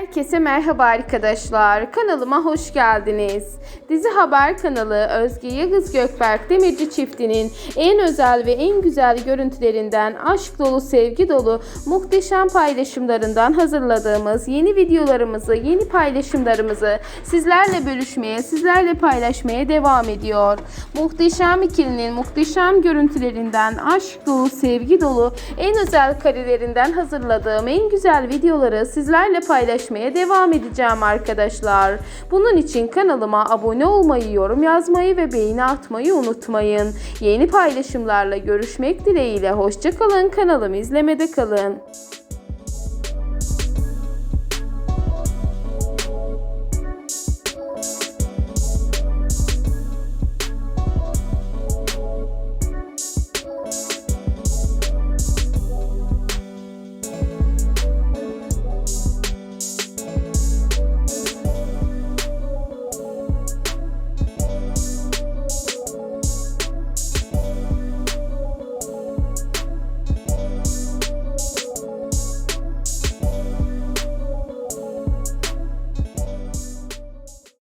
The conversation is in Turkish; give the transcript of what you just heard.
Herkese merhaba arkadaşlar. Kanalıma hoş geldiniz. Dizi Haber kanalı Özge Yağız Gökberk Demirci çiftinin en özel ve en güzel görüntülerinden, aşk dolu, sevgi dolu, muhteşem paylaşımlarından hazırladığımız yeni videolarımızı, yeni paylaşımlarımızı sizlerle bölüşmeye, sizlerle paylaşmaya devam ediyor. Muhteşem ikilinin muhteşem görüntülerinden, aşk dolu, sevgi dolu, en özel karelerinden hazırladığım en güzel videoları sizlerle paylaşmaya devam edeceğim arkadaşlar. Bunun için kanalıma abone olmayı, yorum yazmayı ve beğeni atmayı unutmayın. Yeni paylaşımlarla görüşmek dileğiyle hoşçakalın kanalımı izlemede kalın.